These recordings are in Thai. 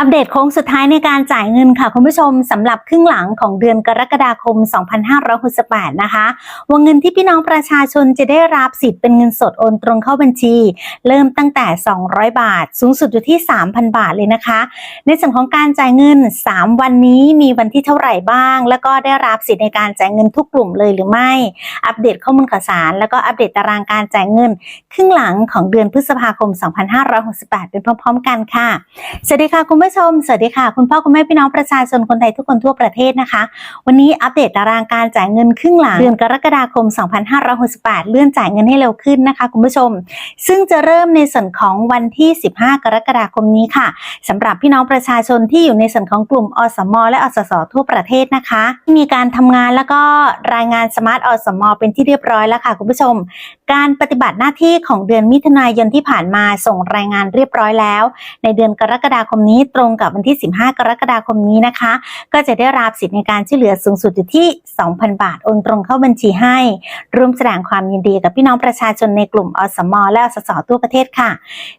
อัปเดตโค้งสุดท้ายในการจ่ายเงินค่ะคุณผู้ชมสำหรับครึ่งหลังของเดือนกรกฎาคม 2568 นะคะ วงเงินที่พี่น้องประชาชนจะได้รับสิทธิ์เป็นเงินสดโอนตรงเข้าบัญชี เริ่มตั้งแต่ 200 บาท สูงสุดอยู่ที่ 3,000 บาทเลยนะคะ ในส่วนของการจ่ายเงิน 3 วันนี้มีวันที่เท่าไหร่บ้าง แล้วก็ได้รับสิทธิ์ในการจ่ายเงินทุกกลุ่มเลยหรือไม่ อัปเดตข้อมูลข่าวสาร แล้วก็อัปเดตตารางการจ่ายเงิน ครึ่งหลังของเดือนพฤษภาคม 2568 เป็นพร้อม ๆ กันค่ะสวัสดีค่ะคุณผูู้้ชม สวัสดีค่ะ คุณพ่อคุณแม่พี่น้องประชาชนคนไทยทุกคนทั่วประเทศนะคะ วันนี้อัปเดตตารางการจ่ายเงินครึ่งหลังเดือนกรกฎาคม 2568 เลื่อนจ่ายเงินให้เร็วขึ้นนะคะ คุณผู้ชม ซึ่งจะเริ่มในส่วนของวันที่ 15 กรกฎาคมนี้ค่ะสำหรับพี่น้องประชาชนที่อยู่ในส่วนของกลุ่มอสม และอสสทั่วประเทศนะคะที่มีการทำงานแล้วก็รายงานสมาร์ทอสม เป็นที่เรียบร้อยแล้วค่ะ คุณผู้ชม การปฏิบัติหน้าที่ของเดือนมิถุนายนที่ผ่านมาส่งรายงานเรียบร้อยแล้ว ในเดือนกรกฎาคมนี้ตรงกับวันที่ 15 กรกฎาคมนี้นะคะ ก็จะได้รับสิทธิในการช่วยเหลือสูงสุดอยู่ที่ 2,000 บาทโอนตรงเข้าบัญชีให้ ร่วมแสดงความยินดีกับพี่น้องประชาชนในกลุ่มอสมอและอสสทั่วประเทศค่ะ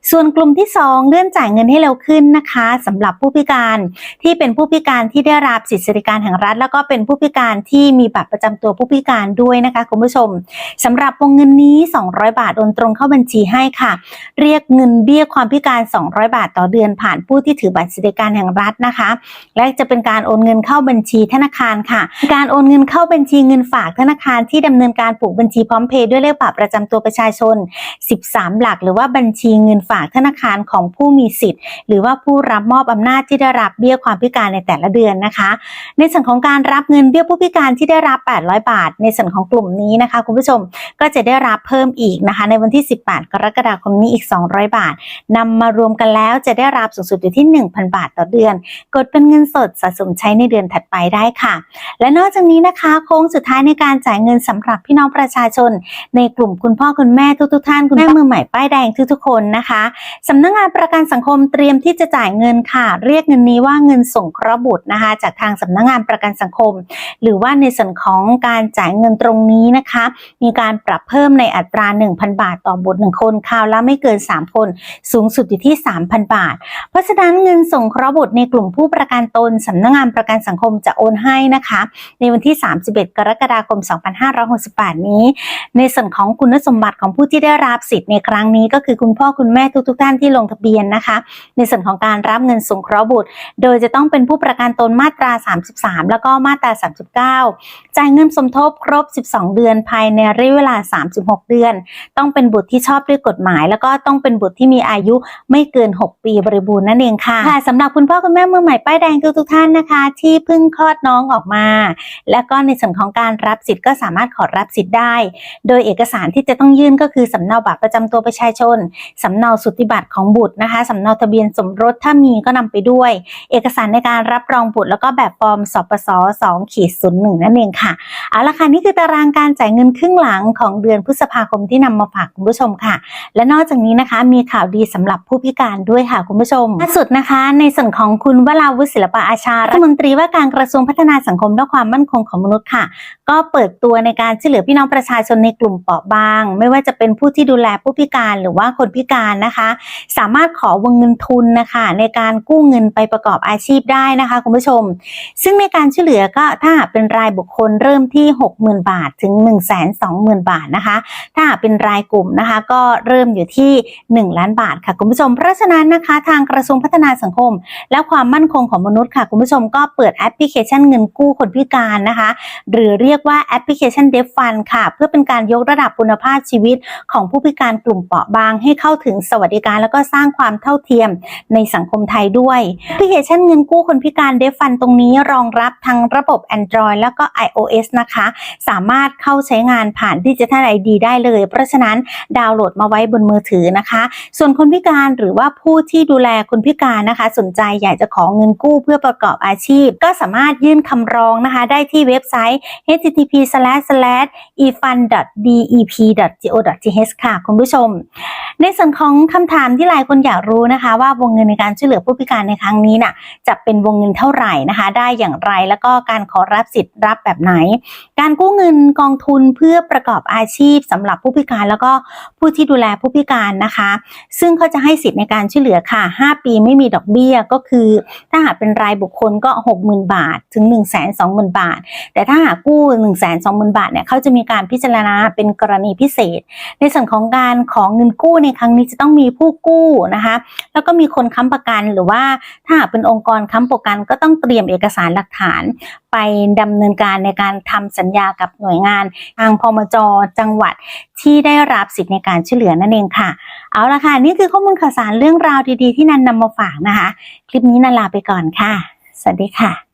ส่วนกลุ่มที่ 2 เลื่อนจ่ายเงินให้เร็วขึ้นนะคะสำหรับผู้พิการที่เป็นผู้พิการที่ได้รับสิทธิสวัสดิการแห่งรัฐ แล้วก็เป็นผู้พิการที่มีบัตรประจำตัวผู้พิการด้วยนะคะคุณผู้ชมสำหรับวงเงินนี้ 200 บาทโอนตรงเข้าบัญชีให้ค่ะ เรียกเงินเบี้ยความพิการ 200 บาทต่อเดือนผ่านผู้ที่ถือบัตรสวัสดิการแห่งรัฐนะคะ และจะเป็นการโอนเงินเข้าบัญชีธนาคารค่ะ การโอนเงินเข้าบัญชีเงินฝากธนาคารที่ดำเนินการผูกบัญชีพร้อมเพย์ด้วยเลขบัตรประจำตัวประชาชน 13 หลัก หรือว่าบัญชีเงินฝากธนาคารของผู้มีสิทธิ์ หรือว่าผู้รับมอบอำนาจที่ได้รับเบี้ยความพิการในแต่ละเดือนนะคะ ในส่วนของการรับเงินเบี้ยผู้พิการที่ได้รับ 800 บาท ในส่วนของกลุ่มนี้นะคะ คุณผู้ชมก็จะได้รับเพิ่มอีกนะคะ ในวันที่ 18 กรกฎาคมนี้อีก 200 บาทนำมารวมกันแล้วจะได้รับสูงสุดอยู่ที่1,000 บาทต่อเดือน กดเป็นเงินสดสะสมใช้ในเดือนถัดไปได้ค่ะ และนอกจากนี้นะคะโค้งสุดท้ายในการจ่ายเงินสำหรับพี่น้องประชาชน ในกลุ่มคุณพ่อคุณแม่ทุกๆท่านคุณแม่มือใหม่ป้ายแดงทุกๆคนนะคะสำนักงานประกันสังคมเตรียมที่จะจ่ายเงินค่ะ เรียกเงินนี้ว่าเงินส่งเคราะห์บุตรนะคะ จากทางสำนักงานประกันสังคม หรือว่าในส่วนของการจ่ายเงินตรงนี้นะคะ มีการปรับเพิ่มในอัตรา 1,000 บาทต่อบุตร1คนคราวละไม่เกิน 3 คน สูงสุดอยู่ที่ 3,000 บาท เพราะฉะนั้นเงินสงเคราะห์บุตรในกลุ่มผู้ประกันตนสำนักงานประกันสังคมจะโอนให้นะคะ ในวันที่ 31 กรกฎาคม 2568 นี้ ในส่วนของคุณสมบัติของผู้ที่ได้รับสิทธิ์ในครั้งนี้ก็คือคุณพ่อคุณแม่ทุก ๆ ท่านที่ลงทะเบียนนะคะ ในส่วนของการรับเงินสงเคราะห์บุตร โดยจะต้องเป็นผู้ประกันตนมาตรา 33 แล้วก็มาตรา 39 จ่ายเงินสมทบครบ 12 เดือนภายในระยะเวลา 36 เดือน ต้องเป็นบุตรที่ชอบด้วยกฎหมาย แล้วก็ต้องเป็นบุตรที่มีอายุไม่เกิน 6 ปีบริบูรณ์นั่นเองค่ะค่ะสำหรับคุณพ่อคุณแม่มือใหม่ป้ายแดงทุกท่านนะคะ ที่เพิ่งคลอดน้องออกมา แล้วก็ในส่วนของการรับสิทธิ์ก็สามารถขอรับสิทธิ์ได้ โดยเอกสารที่จะต้องยื่นก็คือสำเนาบัตรประจำตัวประชาชนสำเนาสุติบัตรของบุตรนะคะสำเนาทะเบียนสมรสถ้ามีก็นำไปด้วย เอกสารในการรับรองบุตร แล้วก็แบบฟอร์มสปส2ขีดศูนย์หนึ่งนั่นเองค่ะเอาละค่ะนี่คือตารางการจ่ายเงินครึ่งหลังของเดือนพฤษภาคมที่นำมาฝากคุณผู้ชมค่ะ และนอกจากนี้นะคะมีข่าวดีสำหรับผู้พิการด้วยค่ะคุณผู้ชมล่าสุดนะคะในส่วนของคุณวราวุฒิศิลปะอาชารัฐมนตรีว่าการกระทรวงพัฒนาสังคมและความมั่นคงของมนุษย์ค่ะ ก็เปิดตัวในการช่วยเหลือพี่น้องประชาชนในกลุ่มเปราะบาง ไม่ว่าจะเป็นผู้ที่ดูแลผู้พิการหรือว่าคนพิการนะคะ สามารถขอวงเงินทุนนะคะในการกู้เงินไปประกอบอาชีพได้นะคะคุณผู้ชม ซึ่งในการช่วยเหลือก็ถ้าเป็นรายบุคคลเริ่มที่ 60,000 บาทถึง 120,000 บาทนะคะ ถ้าเป็นรายกลุ่มนะคะก็เริ่มอยู่ที่ 1 ล้านบาทค่ะคุณผู้ชม เพราะฉะนั้นนะคะทางกระทรวงพัฒนาสังคม และความมั่นคงของมนุษย์ค่ะ คุณผู้ชมก็เปิดแอปพลิเคชันเงินกู้คนพิการนะคะ หรือเรียกว่าแอปพลิเคชันเดฟฟันค่ะ เพื่อเป็นการยกระดับคุณภาพชีวิตของผู้พิการกลุ่มเปราะบาง ให้เข้าถึงสวัสดิการแล้วก็สร้างความเท่าเทียมในสังคมไทยด้วยแอปพลิเคชันเงินกู้คนพิการเดฟฟันตรงนี้รองรับทั้งระบบ Android แล้วก็ iOS นะคะ สามารถเข้าใช้งานผ่านดิจิทัลไอดีได้เลย เพราะฉะนั้นดาวน์โหลดมาไว้บนมือถือนะคะ ส่วนคนพิการหรือว่าผู้ที่ดูแลคนพิการนะคะสนใจอยากจะขอเงินกู้เพื่อประกอบอาชีพ ก็สามารถยื่นคำร้องนะคะ ได้ที่เว็บไซต์ http://efund.dep.go.th ค่ะคุณผู้ชม ในส่วนของคำถามที่หลายคนอยากรู้นะคะ ว่าวงเงินในการช่วยเหลือผู้พิการในครั้งนี้น่ะจะเป็นวงเงินเท่าไหร่นะคะ ได้อย่างไรแล้วก็การขอรับสิทธิ์รับแบบไหน การกู้เงินกองทุนเพื่อประกอบอาชีพสำำหรับผู้พิการแล้วก็ผู้ที่ดูแลผู้พิการนะคะ ซึ่งเขาจะให้สิทธิ์ในการช่วยเหลือค่ะ 5 ปีไม่มีดอกเบี้ยก็คือ ถ้าหากเป็นรายบุคคลก็ 60,000 บาท ถึง 120,000 บาท แต่ถ้าหากกู้ 120,000 บาทเนี่ยเขาจะมีการพิจารณาเป็นกรณีพิเศษ ในส่วนของการของเงินกู้ในครั้งนี้จะต้องมีผู้กู้นะคะแล้วก็มีคนค้ำประกันหรือว่าถ้าหากเป็นองค์กรค้ำประกันก็ต้องเตรียมเอกสารหลักฐานไปดำเนินการในการทำสัญญากับหน่วยงาน ทางพมจจังหวัดที่ได้รับสิทธิ์ในการช่วยเหลือนั่นเองค่ะเอาละค่ะ นี่คือข้อมูลข่าวสารเรื่องราวดีๆที่นันนำมาฝากนะคะ คลิปนี้นันลาไปก่อนค่ะ สวัสดีค่ะ